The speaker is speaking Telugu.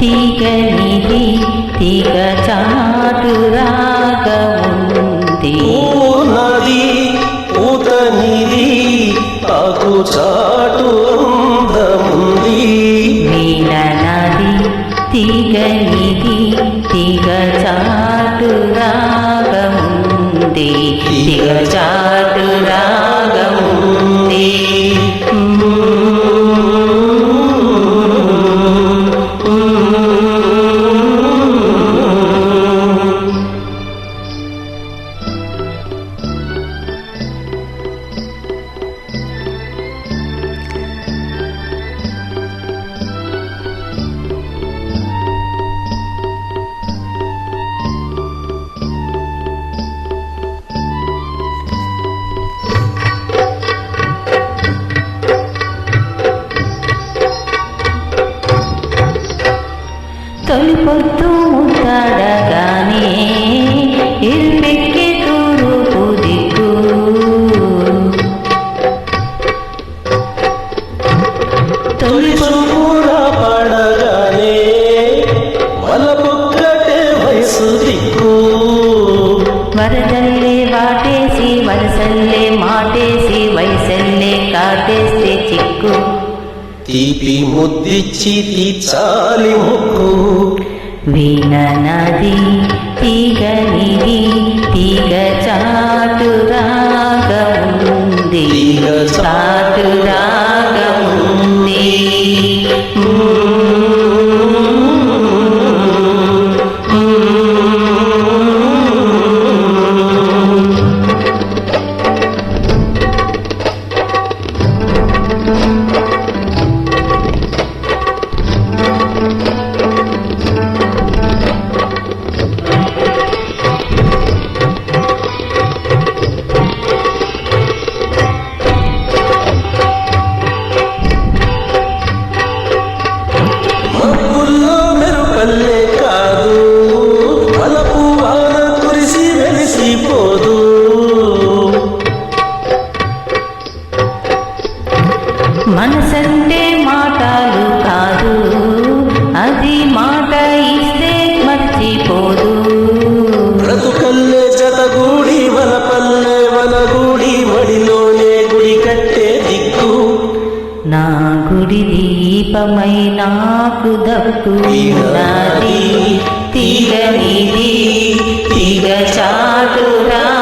తీగనిది తీగ చాటు రాగముంది. నది పూతనిది ఆకు చాటు అందముంది వీణ నది తీగనిది తీగ చాటు రాగముంది. తీగ చాటు తొలి పొద్దు ముద్దడగానే ఇల్పెక్కి తూరుపు దిక్కు. తొలి చూపుల పడగానే వలపుక్కటే వయసు దిక్కు. వరదల్లే వాటేసి వరసల్లే మాటేసి వయసల్లే కాటేస్తే చిక్కు. తీపి ముద్దిచ్చి తీర్చాలి ముక్కు. వీణ నది తీగ నిది తీగ చాటు రాగముంది తీగ మెరుపల్లే కాదు. వలపు వాన కురిసి వెలిసిపోదు. మనసంటే మాటలు కాదు. అది మాట ఇస్తే మర్చిపోదు. బ్రతుకల్లే జతగూడి వలపల్లె వనగూడి మడిలోనే గుడి కట్టే దిక్కు. నా గుడి దీపమై నాకు దక్కున్నది తిగనిది తిగ చాటురా.